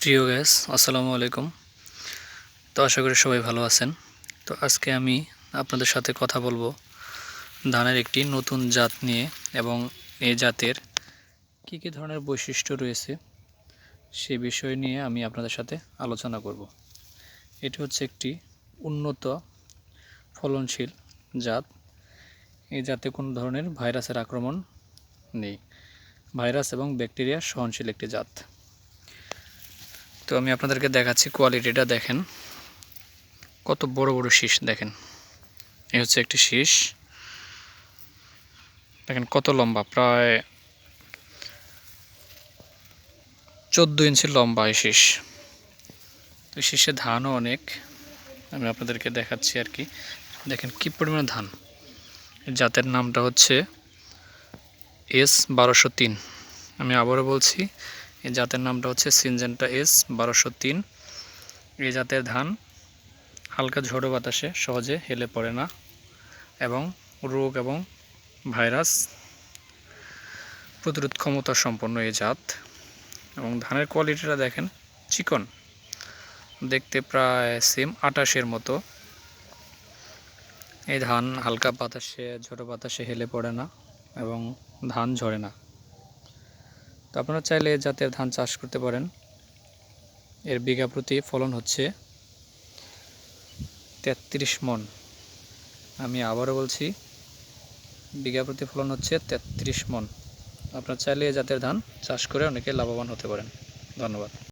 প্রিয় গ্যাস আসসালামু আলাইকুম। তো আশা করি সবাই ভালো আছেন। তো আজকে আমি আপনাদের সাথে কথা বলব ধানের একটি নতুন জাত নিয়ে এবং এ জাতের কী কী ধরনের বৈশিষ্ট্য রয়েছে সে বিষয় নিয়ে আমি আপনাদের সাথে আলোচনা করব। এটি হচ্ছে একটি উন্নত ফলনশীল জাত। এই জাতে কোনো ধরনের ভাইরাসের আক্রমণ নেই। ভাইরাস এবং ব্যাকটেরিয়া সহনশীল একটি জাত। তো আমি আপনাদেরকে দেখাচ্ছি কোয়ালিটিটা দেখেন। কত বড় বড় শীষ দেখেন। এ হচ্ছে একটি শীষ। দেখেন কত লম্বা, প্রায় চোদ্দ ইঞ্চি লম্বা এই শীষ। তো শীষে ধানও অনেক। আমি আপনাদেরকে দেখাচ্ছি আর কি। দেখেন কি পরিমাণ ধান। জাতের নামটা হচ্ছে এস বারোশো তিন। আমি আবারও বলছি এই জাতের নামটা হচ্ছে সিনজেন্টা এস বারোশো তিন। এই জাতের ধান হালকা ঝড়ো বাতাসে সহজে হেলে পড়ে না এবং রোগ এবং ভাইরাস প্রতিরোধ ক্ষমতা সম্পন্ন এই জাত এবং ধানের কোয়ালিটিটা দেখেন চিকন। দেখতে প্রায় সেম আটাশের মতো। এই ধান হালকা বাতাসে, ঝড়ো বাতাসে হেলে পড়ে না এবং ধান ঝরে না। তো আপনারা চাইলে জাতের ধান চাষ করতে পারেন। এর বিঘা প্রতি ফলন হচ্ছে তেত্রিশ মন। আমি আবারও বলছি, বিঘা প্রতি ফলন হচ্ছে তেত্রিশ মন। আপনারা চাইলে জাতের ধান চাষ করে অনেকে লাভবান হতে পারেন। ধন্যবাদ।